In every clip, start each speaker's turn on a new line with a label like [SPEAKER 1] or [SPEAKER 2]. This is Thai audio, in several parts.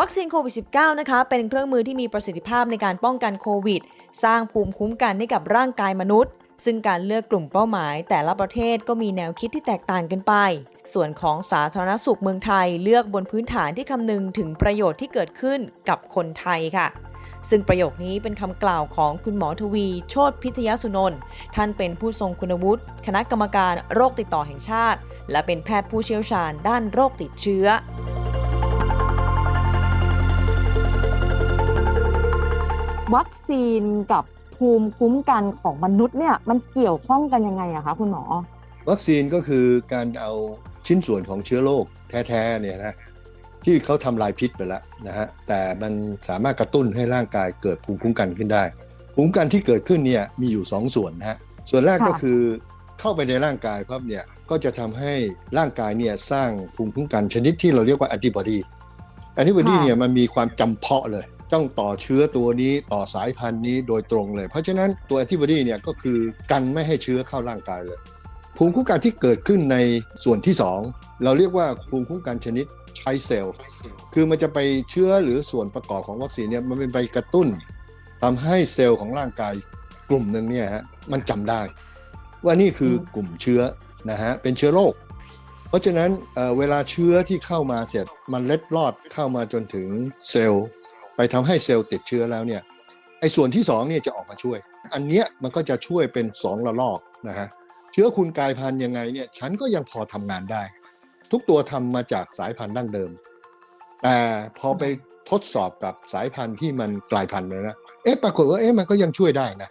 [SPEAKER 1] วัคซีนโควิด -19 นะคะ เป็นเครื่องมือที่มีประสิทธิภาพในการป้องกันโควิด สร้างภูมิคุ้มกันให้กับร่างกายมนุษย์ ซึ่งการเลือกกลุ่มเป้าหมาย แต่ละประเทศก็มีแนวคิดที่แตกต่างกันไป ส่วนของสาธารณสุขเมืองไทยเลือกบนพื้นฐานที่คำนึงถึงประโยชน์ที่เกิดขึ้นกับคนไทยค่ะซึ่งประโยคนี้เป็นคำกล่าวของคุณหมอทวี โชตพิทยสุนนท์ท่านเป็นผู้ทรงคุณวุฒิ คณะกรรมการโรคติดต่อแห่งชาติ และเป็นแพทย์ผู้เชี่ยวชาญด้านโรคติดเชื้อ
[SPEAKER 2] วัคซีนกับภูมิคุ้มกันของมนุษย์เนี่ยมันเกี่ยวข้องกันยังไงอะคะคุณหมอ
[SPEAKER 3] วัคซีนก็คือการเอาชิ้นส่วนของเชื้อโรคแท้ๆเนี่ยนะที่เขาทำลายพิษไปแล้วนะฮะแต่มันสามารถกระตุ้นให้ร่างกายเกิดภูมิคุ้มกันขึ้นได้ ภูมิคุ้มกันที่เกิดขึ้นเนี่ยมีอยู่ 2ส่วนนะฮะส่วนแรกก็
[SPEAKER 2] ค่ะ
[SPEAKER 3] คือเข้าไปในร่างกายปั๊บเนี่ยก็จะทำให้ร่างกายเนี่ยสร้างภูมิคุ้มกันชนิดที่เราเรียกว่าแอนติบอดีแอนติบอดีเนี่ยมันมีความจำเพาะเลย ต้องต่อเชื้อตัวนี้ต่อสายพันธุ์นี้โดยตรงเลย เพราะฉะนั้นตัวแอนติบอดีเนี่ยก็คือกันไม่ให้เชื้อเข้าร่างกายเลย ภูมิคุ้มกันที่เกิดขึ้นในส่วนที่ 2 เราเรียกว่าภูมิคุ้มกันชนิดใช้เซลล์คือมันจะไปเชื้อหรือส่วนประกอบของวัคซีนเนี่ยมันเป็นไปกระตุ้นทำให้เซลล์ของร่างกายกลุ่มหนึ่งเนี่ยฮะมันจำได้ ว่านี่คือกลุ่มเชื้อนะฮะเป็นเชื้อโรคเพราะฉะนั้นเเวลาเชื้อที่เข้ามาเสร็จมันเล็ดลอดเข้ามาจนถึงเซลล์ ไปทำให้เซลล์ติดเชื้อแล้วเนี่ยไอ้ส่วนที่สองเนี่ยจะออกมาช่วย อันเนี้ยมันก็จะช่วยเป็นสองระลอกนะฮะเชื้อคุณกลายพันธุ์ยังไงเนี่ยฉันก็ยังพอทำงานได้ ทุกตัวทำมาจากสายพันธุ์ดั้งเดิม แต่พอไปทดสอบกับสายพันธุ์ที่มันกลายพันธุ์เลยนะเอ๊ะปรากฏว่าเอ๊ะมันก็ยังช่วยได้นะ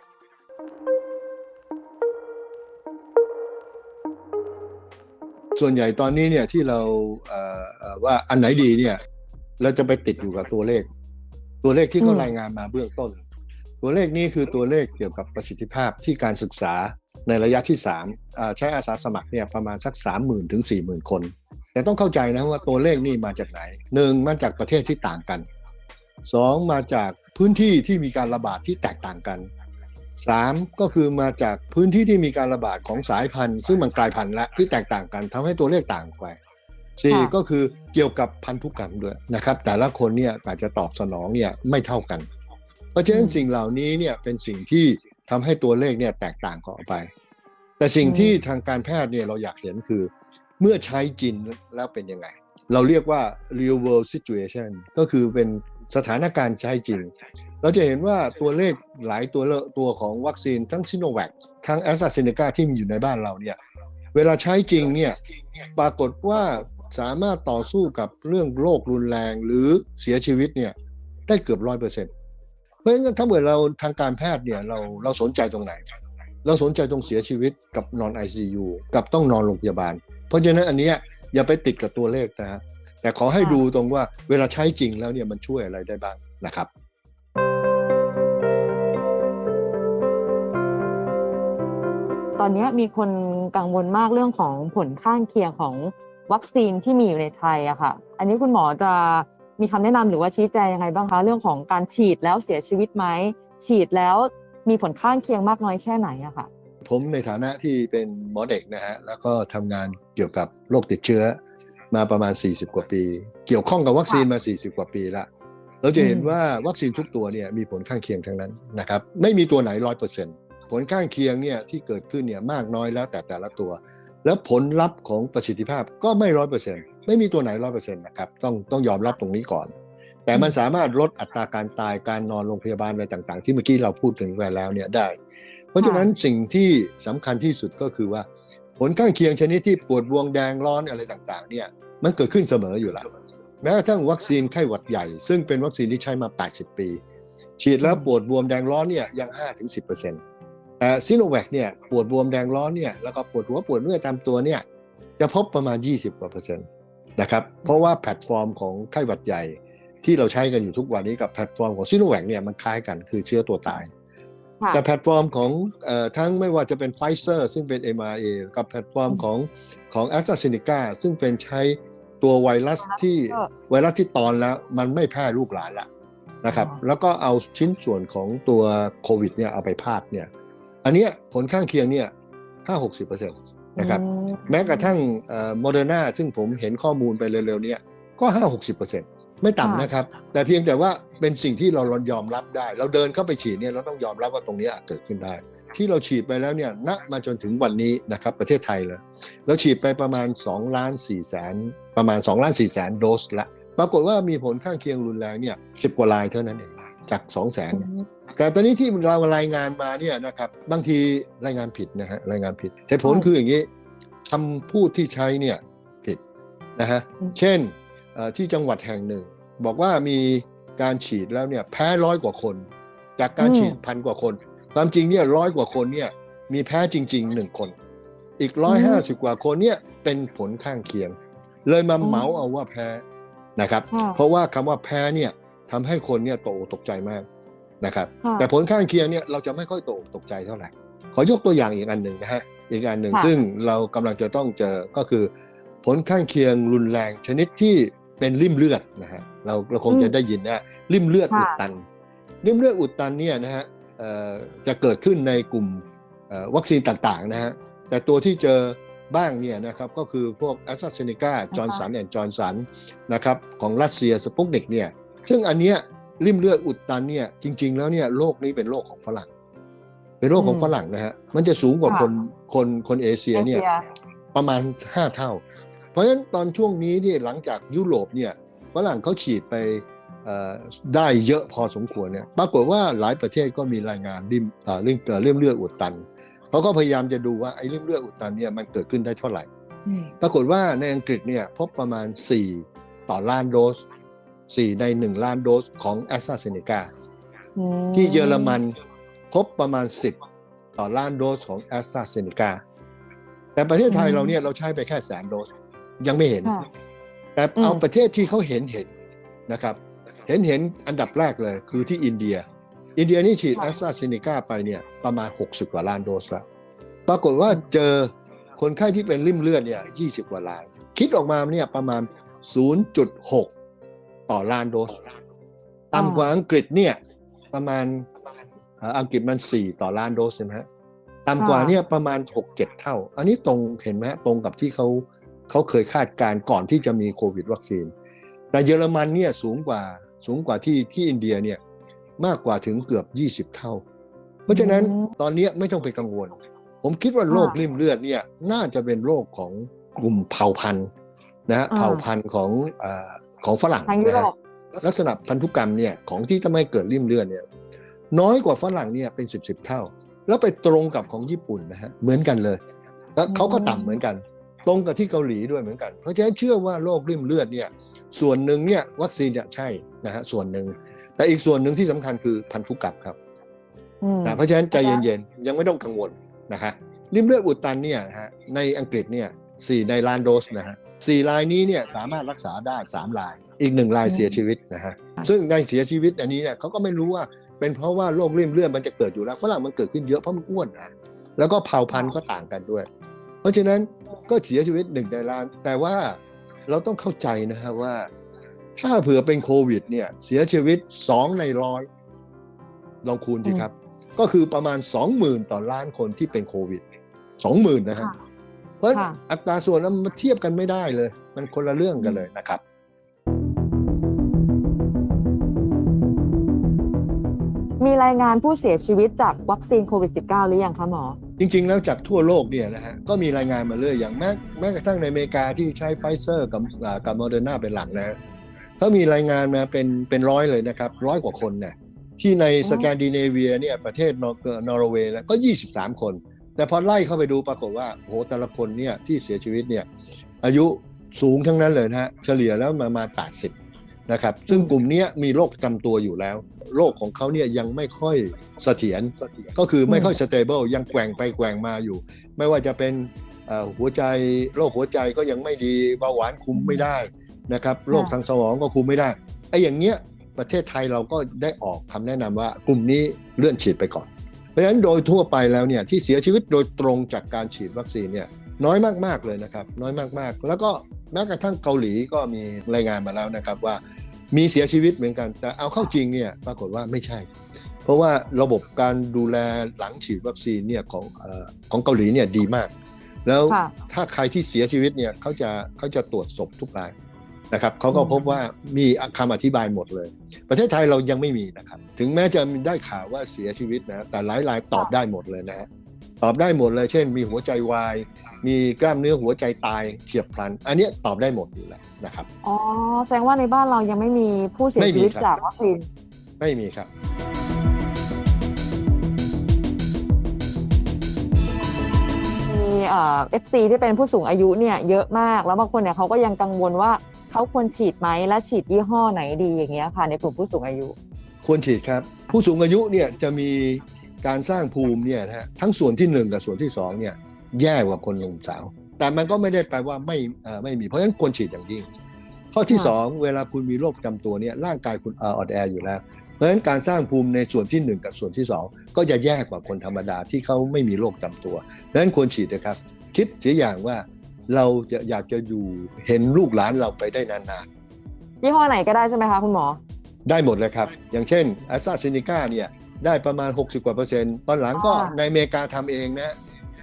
[SPEAKER 3] ส่วนใหญ่ตอนนี้เนี่ยที่เราว่าอันไหนดีเนี่ยเราจะไปติดอยู่กับตัวเลข ตัวเลขที่เขารายงานมาเบื้องต้น ตัวเลขนี้คือตัวเลขเกี่ยวกับประสิทธิภาพที่การศึกษาในระยะที่3อ่าใช้อาสาสมัครเนี่ยประมาณสัก 30,000ถึง40,000 คน แต่ต้องเข้าใจนะว่าตัวเลขนี่มาจากไหนหนึ่งมาจากประเทศที่ต่างกันสองมาจากพื้นที่ที่มีการระบาดที่แตกต่างกันสามก็คือมาจากพื้นที่ที่มีการระบาดของสายพันธุ์ ซึ่งมันกลายพันธุ์และที่แตกต่างกันทำให้ตัวเลขต่างไป สี่
[SPEAKER 2] ค่ะ
[SPEAKER 3] ก็คือเกี่ยวกับพันธุกรรมด้วยนะครับ แต่ละคนเนี่ยอาจจะตอบสนองเนี่ยไม่เท่ากัน เพราะฉะนั้นสิ่งเหล่านี้เนี่ยเป็นสิ่งที่ทำให้ตัวเลขเนี่ยแตกต่างกันออกไป แต่สิ่งที่ทางการแพทย์เนี่ยเราอยากเห็นคือ เมื่อใช้จริงแล้วเป็นยังไง เราเรียกว่า real world situation ก็คือเป็นสถานการณ์ใช้จริง เราจะเห็นว่าตัวเลขหลายตัวเลตัวของวัคซีนทั้งซิโนแวคทั้งแอสตราเซเนกาที่มีอยู่ในบ้านเราเนี่ยเวลาใช้จริงเนี่ยปรากฏว่า สามารถต่อสู้กับเรื่องโรครุนแรงหรือเสียชีวิตเนี่ยได้เกือบร้อยเปอร์เซ็นต์เพราะฉะนั้นถ้าเกิดเราทางการแพทย์เนี่ยเราเราสนใจตรงไหน เราสนใจตรงเสียชีวิตกับนอน ICU กับต้องนอนโรงพยาบาล เพราะฉะนั้นอันเนี้ยอย่าไปติดกับตัวเลขนะฮะแต่ขอให้ดูตรงว่าเวลาใช้จริงแล้วเนี่ยมันช่วยอะไรได้บ้างนะครับ
[SPEAKER 2] ตอนนี้มีคนกังวลมากเรื่องของผลข้างเคียงของ วัคซีนที่มีอยู่ในไทยอะค่ะ อันนี้คุณหมอจะมีคำแนะนำหรือว่าชี้แจงยังไงบ้างคะเรื่องของการฉีดแล้วเสียชีวิตไหมฉีดแล้วมีผลข้างเคียงมากน้อยแค่ไหนอะค่ะ
[SPEAKER 3] ผมในฐานะที่เป็นหมอเด็กนะฮะแล้วก็ทำงานเกี่ยวกับโรคติดเชื้อมาประมาณ 40 กว่าปี เกี่ยวข้องกับวัคซีนมา 40 กว่าปีละเราจะเห็น
[SPEAKER 2] อืม
[SPEAKER 3] ว่าวัคซีนทุกตัวเนี่ยมีผลข้างเคียงทั้งนั้นนะครับไม่มีตัวไหนร้อยเปอร์เซ็นต์ผลข้างเคียงเนี่ยที่เกิดขึ้นเนี่ยมากน้อยแล้วแต่แต่ละตัว แล้วผลลัพธ์ของประสิทธิภาพก็ไม่ร้อยเปอร์เซ็นต์ไม่มีตัวไหนร้อยเปอร์เซ็นต์นะครับต้องต้องยอมรับตรงนี้ก่อน แต่มันสามารถลดอัตราการตายการนอนโรงพยาบาลอะไรต่าง ๆ ที่เมื่อกี้เราพูดถึงไปแล้วเนี่ยได้ เพราะฉะนั้นสิ่งที่สำคัญที่สุดก็คือว่า ผลข้างเคียงชนิดที่ปวดบวงแดงร้อนอะไรต่างๆ เนี่ยมันเกิดขึ้นเสมออยู่แล้วแม้กระทั่งวัคซีนไข้หวัดใหญ่ ซึ่งเป็นวัคซีนที่ใช้มา 80 ปี ฉีดแล้วปวดบวมแดงร้อนเนี่ยยัง5-10%แต่ ซิโนแวคเนี่ยปวดบวมแดงร้อนเนี่ยแล้วก็ปวดหัวปวดเมื่อยตามตัวเนี่ยจะพบประมาณ 20กว่าเปอร์เซ็นต์นะครับเพราะว่าแพลตฟอร์มของไข้หวัดใหญ่ที่เราใช้กันอยู่ทุกวันนี้กับแพลตฟอร์มของซิโนแวคเนี่ยมันคล้ายกันคือเชื้อตัวตาย
[SPEAKER 2] ค่ะ
[SPEAKER 3] แต่แพลตฟอร์มของเอ่อทั้งไม่ว่าจะเป็นไฟเซอร์ซึ่งเป็น mRNA กับแพลตฟอร์มของของ a s t r a z เซ e c a ซึ่งเป็นใช้ตัวไวรัสที่ไวรัสที่ตอนแล้วมันไม่แพร่ลูกหลานละนะครับ
[SPEAKER 2] อ๋อ
[SPEAKER 3] แล้วก็เอาชิ้นส่วนของตัวโควิดเนี่ยเอาไปพาดเนี่ย อันเนี้ยผลข้างเคียงเนี่ยห้าหกสิบเปอร์เซ็นต์นะครับ
[SPEAKER 2] อืม
[SPEAKER 3] แม้กระทั่งโมเดอร์นาซึ่งผมเห็นข้อมูลไปเร็วๆเนี่ยก็ห้าหกสิบเปอร์เซ็นต์ไม่ต่ำ
[SPEAKER 2] ค่ะ
[SPEAKER 3] นะครับ แต่เพียงแต่ว่าเป็นสิ่งที่เรายอมรับได้ เราเดินเข้าไปฉีดเนี่ยเราต้องยอมรับว่าตรงนี้อาจเกิดขึ้นได้ ที่เราฉีดไปแล้วเนี่ยณมาจนถึงวันนี้นะครับประเทศไทยเลยเราฉีดไปประมาณ2ล้าน4แสนประมาณ2ล้าน4แสนโดสละปรากฏว่ามีผลข้างเคียงรุนแรงเนี่ยสิกว่ารายเท่านั้นเองจาก2แสน แต่ตอนนี้ที่เรารายงานมาเนี่ยนะครับบางทีรายงานผิดนะฮะรายงานผิดเหตุผล
[SPEAKER 2] ใช่
[SPEAKER 3] คืออย่างนี้คำพูดที่ใช้เนี่ยผิดนะฮะ
[SPEAKER 2] อืม
[SPEAKER 3] เช่นเอ่อที่จังหวัดแห่งหนึ่ง บอกว่ามีการฉีดแล้วเนี่ยแพ้ร้อยกว่าคน จากการฉีดพันกว่าคน ความจริงเนี่ยร้อยกว่าคนเนี่ยมีแพ้จริงๆหนึ่งคน อีกร้อยห้าสิบกว่าคนเนี่ยเป็นผลข้างเคียง เลยมาเหมาเอาว่าแพ้นะครับ
[SPEAKER 2] ค่ะ
[SPEAKER 3] เพราะว่าคำว่าแพ้เนี่ยทำให้คนเนี่ยตกอกตกใจมาก นะครับ
[SPEAKER 2] ค่ะ
[SPEAKER 3] แต่ผลข้างเคียงเนี่ยเราจะไม่ค่อยตกอกตกใจเท่าไหร่ ขอยกตัวอย่างอีกอันหนึ่งนะฮะอีกอันหนึ่ง
[SPEAKER 2] ค่ะ
[SPEAKER 3] ซึ่งเรากำลังจะต้องเจอก็คือ ผลข้างเคียงรุนแรงชนิดที่เป็นริ่มเลือดนะฮะเราเราคงจะได้ยินนะริ่มเลือด
[SPEAKER 2] ค่ะ
[SPEAKER 3] อุดตัน ริ่มเลือดอุดตันเนี่ยนะฮะเอ่อจะเกิดขึ้นในกลุ่มเอ่อวัคซีนต่างๆนะฮะแต่ตัวที่เจอบ้างเนี่ยนะครับก็คือพวกแอสตราเซเนกาจอร์นสันแอนด์จอร์นสันนะครับของรัสเซียสปุกนิกเนี่ยซึ่งอันเนี้ย ริ่มเลือดอุดตันเนี่ยจริง ๆ แล้วเนี่ยโรคนี้เป็นโรคของฝรั่ง เป็นโรคของ
[SPEAKER 2] อืม
[SPEAKER 3] ฝรั่งนะฮะมันจะสูงกว่า
[SPEAKER 2] ค่ะ
[SPEAKER 3] คนคนคนเอเชียเนี่ย
[SPEAKER 2] เอเชีย
[SPEAKER 3] ประมาณ5เท่า เพราะฉะนั้นตอนช่วงนี้ที่หลังจากยุโรปเนี่ยฝรั่งเขาฉีดไปเอ่อได้เยอะพอสมควรเนี่ยปรากฏว่าหลายประเทศก็มีรายงานริมเอ่อเรื่องเอ่อเรื่องเลือดอุดตันเขาก็พยายามจะดูว่าไอ้เรื่องเลือดอุดตันเนี่ยมันเกิดขึ้นได้เท่าไหร่
[SPEAKER 2] อืม
[SPEAKER 3] ปรากฏว่าในอังกฤษเนี่ยพบประมาณ 4 ต่อล้านโดส 4 ใน 1 ล้านโดสของแอสตราเซเนกา
[SPEAKER 2] อืม
[SPEAKER 3] ที่เยอรมันพบประมาณ 10 ต่อล้านโดสของแอสตราเซเนกาแต่ประเทศไทยเราเนี่ยเราใช้ไปแค่แสนโดส ยังไม่เห็น
[SPEAKER 2] ค่ะ
[SPEAKER 3] แต่
[SPEAKER 2] อืม
[SPEAKER 3] เอาประเทศที่เขาเห็นเห็นนะครับ เห็นเห็นอันดับแรกเลยคือที่อินเดีย อินเดียนี่ฉีดแอสตราเซเนกาไปเนี่ยประมาณ 60 กว่าล้านโดสแล้ว ปรากฏว่าเจอคนไข้ที่เป็นริ่มเลือดเนี่ย20 กว่าราย คิดออกมาเนี่ยประมาณ 0.6 ต่อล้านโดสต่ำกว่าอังกฤษเนี่ย ประมาณเอ่ออังกฤษมัน4ต่อล้านโดสใช่ไหมฮะต่ำกว่าเนี่ยประมาณ6-7เท่า อันนี้ตรงเห็นไหมฮะตรงกับที่เขาเขาเคยคาดการณ์ก่อนที่จะมีโควิดวัคซีน แต่เยอรมันเนี่ยสูงกว่าสูงกว่าที่ที่อินเดียเนี่ยมากกว่าถึงเกือบ20เท่า เพราะฉะนั้น
[SPEAKER 2] อืม
[SPEAKER 3] ตอนเนี้ยไม่ต้องไปกังวล ผมคิดว่าโรค
[SPEAKER 2] ค่ะ
[SPEAKER 3] ริ่มเลือดเนี่ยน่าจะเป็นโรคของกลุ่มเผ่าพันธุ์นะฮะ
[SPEAKER 2] อ่า
[SPEAKER 3] เผ่าพันธุ์ของเออ ของฝรั่ง
[SPEAKER 2] ทางยุ
[SPEAKER 3] นะ
[SPEAKER 2] โร
[SPEAKER 3] ฮะ
[SPEAKER 2] ป
[SPEAKER 3] ลักษณะพันธุกรรมเนี่ยของที่ทำให้เกิดริ่มเลือดเนี่ยน้อยกว่าฝรั่งเนี่ยเป็นสิบสิบเท่า แล้วไปตรงกับของญี่ปุ่นนะฮะเหมือนกันเลย แล้วเขาก็ต่ำเหมือนกัน ตรงกับที่เกาหลีด้วยเหมือนกัน เพราะฉะนั้นเชื่อว่าโรคริ่มเลือดเนี่ยส่วนหนึ่งเนี่ยวัคซีนเนี่ยใช่นะฮะส่วนหนึ่งแต่อีกส่วนหนึ่งที่สำคัญคือพันธุกรรมครับ
[SPEAKER 2] อืม
[SPEAKER 3] นะเพราะฉะนั้นใจเย็นๆ ยังไม่ต้องกังวลนะฮะริ่มเลือดอุดตันเนี่ยนะฮะในอังกฤษเนี่ยสี่ในล้านโดสนะฮะ สี่รายนี้เนี่ยสามารถรักษาได้สามราย อีกหนึ่งรายเสียชีวิตนะฮะซึ่งในเสียชีวิตอันนี้เนี่ยเขาก็ไม่รู้ว่าเป็นเพราะว่าโรคริ่มเลือดมันจะเกิดอยู่แล้วฝรั่งมันเกิดขึ้นเยอะเพราะมันอ้วนนะแล้วก็เผ่าพันธุ์ก็ต่างกันด้วย เพราะฉะนั้นก็เสียชีวิตหนึ่งในล้าน แต่ว่าเราต้องเข้าใจนะฮะว่า ถ้าเผื่อเป็นโควิดเนี่ยเสียชีวิตสองในร้อยลองคูณสิครับ ก็คือประมาณ20,000ต่อล้านคนที่เป็นโควิด20,000นะฮะ
[SPEAKER 2] ค่ะ
[SPEAKER 3] เพราะฉะนั้น
[SPEAKER 2] ค่ะ
[SPEAKER 3] อัตราส่วนนั้นมันเทียบกันไม่ได้เลย มันคนละเรื่องกันเลยนะครับ
[SPEAKER 2] มีรายงานผู้เสียชีวิตจากวัคซีนโควิด -19 หรือยังคะหมอ
[SPEAKER 3] จริง ๆ แล้วจากทั่วโลกเนี่ยนะฮะก็มีรายงานมาเรื่อยอย่างแม้แม้กระทั่งในอเมริกาที่ใช้ไฟเซอร์กับอ่ากับโมเดอร์นาเป็นหลักนะฮะเขามีรายงานมาเป็นเป็นร้อยเลยนะครับร้อยกว่าคนเนี่ยที่ในสแกนดิเนเวียเนี่ยประเทศนอร์เอ่อนอร์เวย์แล้วก็ 23 คน แต่พอไล่เข้าไปดูปรากฏว่าโอ้โหแต่ละคนเนี่ยที่เสียชีวิตเนี่ยอายุสูงทั้งนั้นเลยนะฮะเฉลี่ยแล้วประมาณ80นะครับซึ่งกลุ่มเนี้ยมีโรคประจำตัวอยู่แล้วโรคของเขาเนี่ยยังไม่ค่อยเสถียรก็คือไม่ค่อยสเตเบิลยังแกว่งไปแกว่งมาอยู่ ไม่ว่าจะเป็นเอ่อหัวใจโรคหัวใจก็ยังไม่ดีเบาหวานคุมไม่ได้นะครับโรคทางสมองก็คุมไม่ได้ไอ้อย่างเงี้ยประเทศไทยเราก็ได้ออกคำแนะนำว่ากลุ่มนี้เลื่อนฉีดไปก่อน เพราะฉะนั้นโดยทั่วไปแล้วเนี่ยที่เสียชีวิตโดยตรงจากการฉีดวัคซีนเนี่ยน้อยมากๆเลยนะครับน้อยมากๆ แล้วก็แม้กระทั่งเกาหลีก็มีรายงานมาแล้วนะครับว่ามีเสียชีวิตเหมือนกัน แต่เอาเข้าจริงเนี่ยปรากฏว่าไม่ใช่ เพราะว่าระบบการดูแลหลังฉีดวัคซีนเนี่ยของเออของเกาหลีเนี่ยดีมาก แล้ว
[SPEAKER 2] ค่ะ
[SPEAKER 3] ถ้าใครที่เสียชีวิตเนี่ยเขาจะเขาจะตรวจศพทุกราย นะครับเขาก็
[SPEAKER 2] อืม
[SPEAKER 3] พบว่ามีคำอธิบายหมดเลย ประเทศไทยเรายังไม่มีนะครับ ถึงแม้จะมีได้ข่าวว่าเสียชีวิตนะแต่หลายรายตอบได้หมดเลยนะฮะตอบได้หมดเลย เช่น มีหัวใจวาย มีกล้ามเนื้อหัวใจตายเฉียบพลัน อันเนี้ยตอบได้หมดอยู่แล้วนะครับ
[SPEAKER 2] อ๋อแสดงว่าในบ้านเรายังไม่มีผู้เสีย
[SPEAKER 3] ไม่
[SPEAKER 2] ชี
[SPEAKER 3] มี
[SPEAKER 2] วิต
[SPEAKER 3] ครับ
[SPEAKER 2] จากวัคซีน
[SPEAKER 3] ไม่มีครับ
[SPEAKER 2] มีเอ่อฟซีที่เป็นผู้สูงอายุเนี่ยเยอะมาก แล้วบางคนเนี่ยเขาก็ยังกังวลว่า เขาควรฉีดไหมและฉีดยี่ห้อไหนดีอย่างเงี้ยค่ะในกลุ่มผู้สูงอายุ
[SPEAKER 3] ควรฉีดครับ ผู้สูงอายุเนี่ยจะมีการสร้างภูมิเนี่ยนะฮะทั้งส่วนที่หนึ่งกับส่วนที่สองเนี่ยแย่กว่าคนหนุ่มสาว แต่มันก็ไม่ได้แปลว่าไม่เอ่อไม่มีเพราะฉะนั้นควรฉีดอย่างยิ่งข้อที่
[SPEAKER 2] ค่ะ
[SPEAKER 3] สองเวลาคุณมีโรคประจำตัวเนี่ยร่างกายคุณเอ่ออ่อนแออยู่แล้ว เพราะฉะนั้นการสร้างภูมิในส่วนที่หนึ่งกับส่วนที่สองก็จะแย่กว่าคนธรรมดาที่เขาไม่มีโรคประจำตัวดังนั้นควรฉีดนะครับ คิดเสียอย่างว่า เราจะอยากจะอยู่เห็นลูกหลานเราไปได้นานๆ
[SPEAKER 2] ยี่ห้อไหนก็ได้ใช่ไหมคะคุณหมอ
[SPEAKER 3] ได้หมดเลยครับ อย่างเช่น a s t r a z เซ e c a เนี่ยได้ประมาณ 60 กว่าเปอร์เซ็นต์ตอนหลังก็
[SPEAKER 2] อ่า
[SPEAKER 3] ในอเมริกาทำเองนะ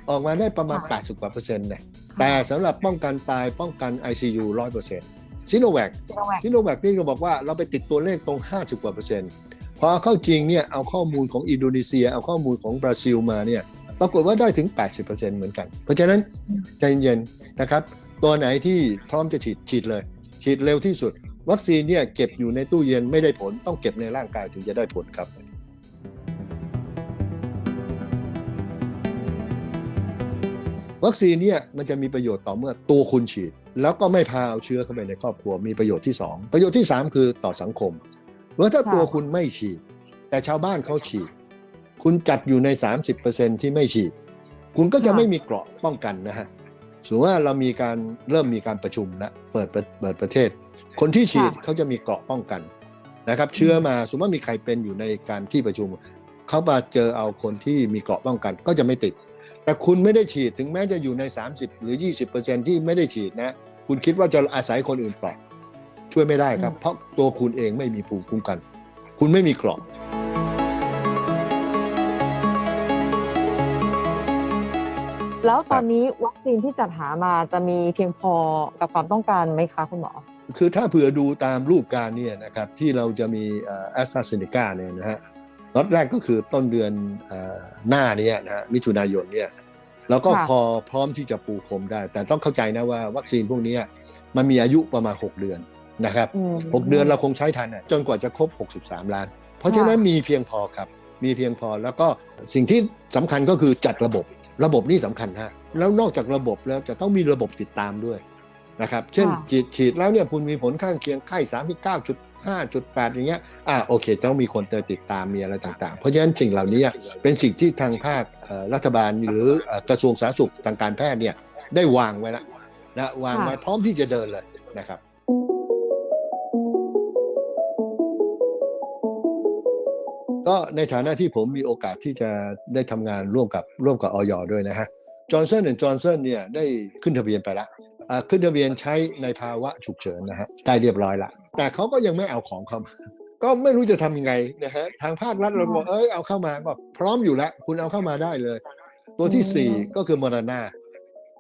[SPEAKER 3] ออกมาได้ประมาณ
[SPEAKER 2] ค่ะ
[SPEAKER 3] 80 กว่าเปอร์เซ็นต์นะแต่สำหรับป้องกันตายป้องกัน ICU 100เปอร์เซ็นต์ซิโนแวค
[SPEAKER 2] ซิโนแวค
[SPEAKER 3] ซิโนแวคนี่ก็บอกว่าเราไปติดตัวเลขตรง 50 กว่าเปอร์เซ็นต์ พอเข้าจริงเนี่ยเอาข้อมูลของอินโดนีเซีย เอาข้อมูลของบราซิลมาเนี่ย ปรากฏว่าได้ถึง 80%เหมือนกัน เพราะฉะนั้นใจเย็นๆนะครับตัวไหนที่พร้อมจะฉีดฉีดเลย ฉีดเร็วที่สุด วัคซีนเนี่ยเก็บอยู่ในตู้เย็นไม่ได้ผลต้องเก็บในร่างกายถึงจะได้ผลครับวัคซีนเนี่ยมันจะมีประโยชน์ต่อเมื่อตัวคุณฉีด แล้วก็ไม่พาเอาเชื้อเข้าไปในครอบครัวมีประโยชน์ที่ 2 ประโยชน์ที่ 3 คือต่อสังคมเพราะถ้า
[SPEAKER 2] ค่ะ
[SPEAKER 3] ตัวคุณไม่ฉีด แต่ชาวบ้านเขาฉีด คุณจัดอยู่ใน 30%ที่ไม่ฉีด คุณก็จะไม่มีเกราะป้องกันนะฮะสมมติว่าเรามีการเริ่มมีการประชุมแล้วเปิดประเปิดประเทศ คนที่ฉีดเขาจะมีเกราะป้องกันนะครับ เชื้อมาสมมติว่ามีใครเป็นอยู่ในการที่ประชุมเขามาเจอเอาคนที่มีเกราะป้องกัน ก็จะไม่ติด แต่คุณไม่ได้ฉีดถึงแม้จะอยู่ใน 30 หรือ 20%ที่ไม่ได้ฉีดนะ คุณคิดว่าจะอาศัยคนอื่นเกราะช่วยไม่ได้ครับ
[SPEAKER 2] อืม
[SPEAKER 3] เพราะตัวคุณเองไม่มีภูมิคุ้มกัน คุณไม่มีเกราะ
[SPEAKER 2] แล้วตอนนี้วัคซีนที่จัดหามาจะมีเพียงพอกับความต้องการไหมคะคุณหมอ
[SPEAKER 3] คือถ้าเผื่อดูตามรูปการณ์เนี่ยนะครับที่เราจะมีแอสตราเซเนกาเนี่ยนะฮะล็อตแรกก็คือต้นเดือนเอ่อหน้าเนี้นะฮะมิถุนายนเนี่ยแล้วก็
[SPEAKER 2] ค่ะ
[SPEAKER 3] พอพร้อมที่จะปูพรมได้ แต่ต้องเข้าใจนะว่าวัคซีนพวกเนี้ยมันมีอายุประมาณ 6 เดือนนะครับ
[SPEAKER 2] อืม
[SPEAKER 3] 6เดือนเราคงใช้ทันน่ะจนกว่าจะครบ 63 ล้าน เพราะฉะนั้นมีเพียงพอครับ มีเพียงพอแล้วก็สิ่งที่สำคัญก็คือจัดระบบ ระบบนี่สำคัญฮะแล้วนอกจากระบบแล้วจะต้องมีระบบติดตามด้วยนะครับเช่น
[SPEAKER 2] ค่ะ
[SPEAKER 3] ฉีดฉีดแล้วเนี่ยคุณมีผลข้างเคียงไข้39.5.8อย่างเงี้ยอ่าโอเค ต้องมีคนเตติดตามมีอะไรต่างๆ เพราะฉะนั้นสิ่งเหล่านี้เป็นสิ่งที่ทางภาคเอ่อรัฐบาลหรือเอ่อกระทรวงสาธารณสุขทางการแพทย์เนี่ยได้วางไว้แล้วนะวางไว้พร้อมที่จะเดินเลยนะครับ ก็ในฐานะที่ผมมีโอกาสที่จะได้ทำงานร่วมกับร่วมกับออยด้วยนะฮะจอร์นสันและจอร์นสันเนี่ยได้ขึ้นทะเบียนไปแล้วอ่าขึ้นทะเบียนใช้ในภาวะฉุกเฉินนะฮะได้เรียบร้อยละ แต่เขาก็ยังไม่เอาของเข้ามาก็ไม่รู้จะทำยังไงนะฮะทางภาครัฐเราบอกเอ้ยเอาเข้ามาก็พร้อมอยู่แล้ว คุณเอาเข้ามาได้เลย ตัวที่สี่ก็คือมอร์นา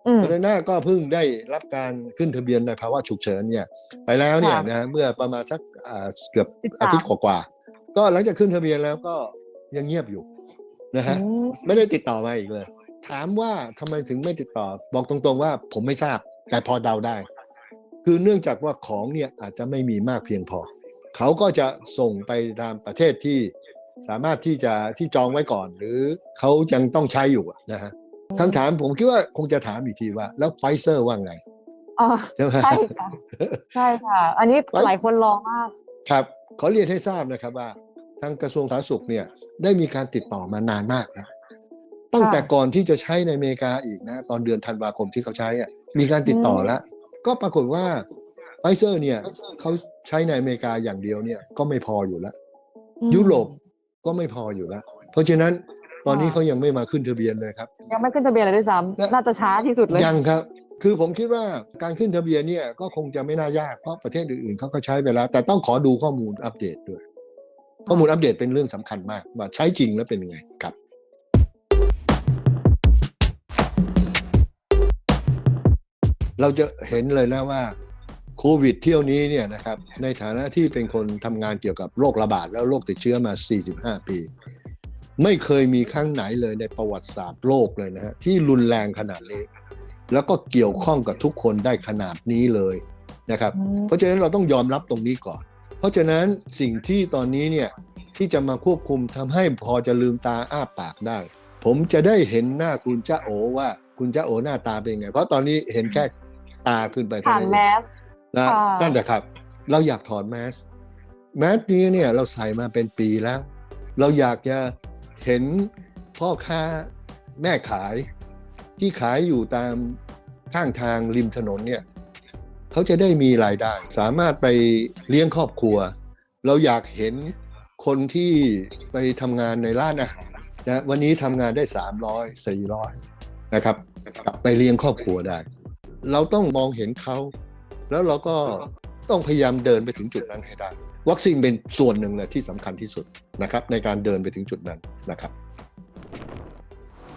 [SPEAKER 2] อืม
[SPEAKER 3] โมเดอร์นาก็เพิ่งได้รับการขึ้นทะเบียนในภาวะฉุกเฉินเนี่ย ไปแล้วเนี่ย
[SPEAKER 2] ค่ะ
[SPEAKER 3] นะฮะเมื่อประมาณสักอ่าเกือบ
[SPEAKER 2] 13
[SPEAKER 3] อาทิตย์กว่าๆ ก็หลังจากขึ้นทะเบียนแล้วก็ยังเงียบอยู่นะฮะ
[SPEAKER 2] อืม
[SPEAKER 3] ไม่ได้ติดต่อมาอีกเลย ถามว่าทำไมถึงไม่ติดต่อ บอกตรงๆว่าผมไม่ทราบ แต่พอเดาได้ คือเนื่องจากว่าของเนี่ยอาจจะไม่มีมากเพียงพอ เขาก็จะส่งไปตามประเทศที่สามารถที่จะที่จองไว้ก่อน หรือเขายังต้องใช้อยู่อะนะฮะคำถามผมคิดว่าคงจะถามอีกทีว่า แล้วไฟเซอร์ว่าไง
[SPEAKER 2] อ๋อ
[SPEAKER 3] ใช่ไหม
[SPEAKER 2] ใช่ค่ะใช่ค่ะ อันนี้
[SPEAKER 3] ไว้
[SPEAKER 2] หลายคนรอมาก
[SPEAKER 3] ครับ ขอเรียนให้ทราบนะครับว่า ทางกระทรวงสาธารณสุขเนี่ยได้มีการติดต่อมานานมากนะตั้งแต่ก่อนที่จะใช้ในอเมริกาอีกนะตอนเดือนธันวาคมที่เขาใช้อะมีการติดต่อแล้ว ก็ปรากฏว่าไฟเซอร์เนี่ยเขาใช้ในอเมริกาอย่างเดียวเนี่ยก็ไม่พออยู่แล้ว
[SPEAKER 2] อืม
[SPEAKER 3] ยุโรปก็ไม่พออยู่แล้ว เพราะฉะนั้นตอนนี้
[SPEAKER 2] ค่ะ
[SPEAKER 3] เขายังไม่มาขึ้นทะเบียนเลยครับ
[SPEAKER 2] ยังไม่ขึ้นทะเบียนเลยด้วยซ้
[SPEAKER 3] และำ
[SPEAKER 2] น่าจะช้าที่สุดเลย
[SPEAKER 3] ยังครับ คือผมคิดว่าการขึ้นทะเบียนเนี่ยก็คงจะไม่น่ายากเพราะประเทศอื่นๆเขาก็ใช้ไปแล้ว แต่ต้องขอดูข้อมูลอัปเดตด้วย ข้อมูลอัปเดตเป็นเรื่องสำคัญมากว่าใช้จริงแล้วเป็นยังไงครับเราจะเห็นเลยนะว่าโควิดเที่ยวนี้เนี่ยนะครับในฐานะที่เป็นคนทำงานเกี่ยวกับโรคระบาดแล้วโรคติดเชื้อมา 45 ปี ไม่เคยมีครั้งไหนเลยในประวัติศาสตร์โลกเลยนะฮะที่รุนแรงขนาดนี้ แล้วก็เกี่ยวข้องกับทุกคนได้ขนาดนี้เลยนะครับ
[SPEAKER 4] อืม
[SPEAKER 3] เพราะฉะนั้นเราต้องยอมรับตรงนี้ก่อน เพราะฉะนั้นสิ่งที่ตอนนี้เนี่ยที่จะมาควบคุมทำให้พอจะลืมตาอ้าปากได้ ผมจะได้เห็นหน้าคุณจ้าโอว่าคุณจ้าโอหน้าตาเป็นยังไง เพราะตอนนี้เห็นแค่ตาขึ้นไปเท่า
[SPEAKER 4] ผ่าน
[SPEAKER 3] นั้น
[SPEAKER 4] แม
[SPEAKER 3] เอง
[SPEAKER 4] ส
[SPEAKER 3] นะ
[SPEAKER 4] ค่ะ
[SPEAKER 3] นั่นแหละครับ เราอยากถอดแมสแมสนี้เนี่ยเราใส่มาเป็นปีแล้ว เราอยากจะเห็นพ่อค้าแม่ขาย ที่ขายอยู่ตามข้างทางริมถนนเนี่ยเขาจะได้มีรายได้ สามารถไปเลี้ยงครอบครัว เราอยากเห็นคนที่ไปทำงานในร้านอาหารนะวันนี้ทำงานได้ 300 400 นะครับกลับไปเลี้ยงครอบครัวได้ เราต้องมองเห็นเขา แล้วเราก็ต้องพยายามเดินไปถึงจุดนั้นให้ได้ วัคซีนเป็นส่วนหนึ่งเลยที่สำคัญที่สุดนะครับในการเดินไปถึงจุดนั้นนะครับ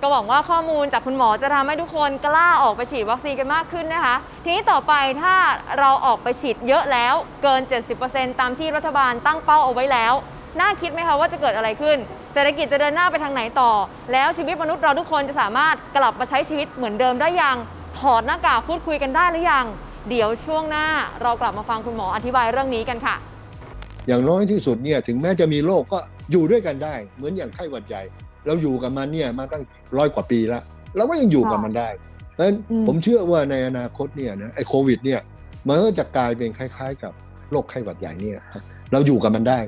[SPEAKER 2] ก็หวังว่าข้อมูลจากคุณหมอจะทำให้ทุกคนกล้าออกไปฉีดวัคซีนกันมากขึ้นนะคะ ทีนี้ต่อไปถ้าเราออกไปฉีดเยอะแล้วเกิน 70%ตามที่รัฐบาลตั้งเป้าเอาไว้แล้ว น่าคิดไหมคะว่าจะเกิดอะไรขึ้น เศรษฐกิจจะเดินหน้าไปทางไหนต่อ แล้วชีวิตมนุษย์เราทุกคนจะสามารถกลับมาใช้ชีวิตเหมือนเดิมได้ยังถอดหน้ากากพูดคุยกันได้หรือยัง เดี๋ยวช่วงหน้าเรากลับมาฟังคุณหมออธิบายเรื่องนี้กันค่ะ
[SPEAKER 3] อย่างน้อยที่สุดเนี่ยถึงแม้จะมีโรคก็อยู่ด้วยกันได้ เหมือนอย่างไข้หวัดใหญ่ เราอยู่กับมันเนี่ยมาตั้งร้อยกว่าปีแล้วเราก็ยังอยู่กับมันได้เพราะฉะนั้น
[SPEAKER 4] อืม
[SPEAKER 3] ผมเชื่อว่าในอนาคตเนี่ยนะไอ้โควิดเนี่ยมันก็จะกลายเป็นคล้าย ๆ กับโรคไข้หวัดใหญ่เนี่ย เราอยู่กับมันได้